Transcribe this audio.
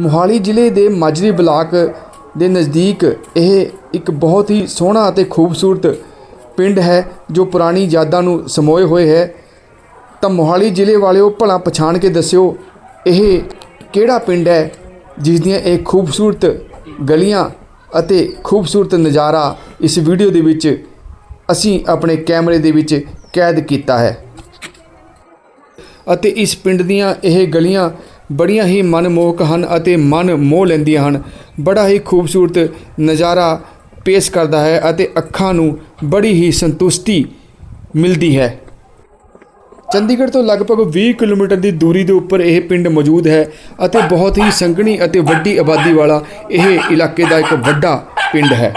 ਮੋਹਾਲੀ ਜ਼ਿਲ੍ਹੇ ਦੇ ਮਾਜਰੀ ਬਲਾਕ ਦੇ ਨਜ਼ਦੀਕ ਇਹ ਇੱਕ ਬਹੁਤ ਹੀ ਸੋਹਣਾ ਅਤੇ ਖੂਬਸੂਰਤ ਪਿੰਡ ਹੈ, ਜੋ ਪੁਰਾਣੀ ਯਾਦਾਂ ਨੂੰ ਸਮੋਏ ਹੋਏ ਹੈ। ਤਾਂ ਮੋਹਾਲੀ ਜ਼ਿਲ੍ਹੇ ਵਾਲਿਓ ਭਲਾ ਪਛਾਣ ਕੇ ਦੱਸਿਓ, ਇਹ ਕਿਹੜਾ ਪਿੰਡ ਹੈ, ਜਿਸ ਦੀਆਂ ਇਹ ਖੂਬਸੂਰਤ ਗਲੀਆਂ ਅਤੇ ਖੂਬਸੂਰਤ ਨਜ਼ਾਰਾ ਇਸ ਵੀਡੀਓ ਦੇ ਵਿੱਚ ਅਸੀਂ ਆਪਣੇ ਕੈਮਰੇ ਦੇ ਵਿੱਚ ਕੈਦ ਕੀਤਾ ਹੈ। ਅਤੇ ਇਸ ਪਿੰਡ ਦੀਆਂ ਇਹ ਗਲੀਆਂ ਬੜੀਆਂ ਹੀ ਮਨਮੋਹਕ ਹਨ ਅਤੇ ਮਨ ਮੋਹ ਲੈਂਦੀਆਂ ਹਨ। ਬੜਾ ਹੀ ਖੂਬਸੂਰਤ ਨਜ਼ਾਰਾ ਪੇਸ਼ ਕਰਦਾ ਹੈ ਅਤੇ ਅੱਖਾਂ ਨੂੰ ਬੜੀ ਹੀ ਸੰਤੁਸ਼ਟੀ ਮਿਲਦੀ ਹੈ। ਚੰਡੀਗੜ੍ਹ ਤੋਂ ਲਗਭਗ 20 ਕਿਲੋਮੀਟਰ ਦੀ ਦੂਰੀ ਦੇ ਉੱਪਰ ਇਹ ਪਿੰਡ ਮੌਜੂਦ ਹੈ ਅਤੇ ਬਹੁਤ ਹੀ ਸੰਘਣੀ ਅਤੇ ਵੱਡੀ ਆਬਾਦੀ ਵਾਲਾ ਇਹ ਇਲਾਕੇ ਦਾ ਇੱਕ ਵੱਡਾ ਪਿੰਡ ਹੈ।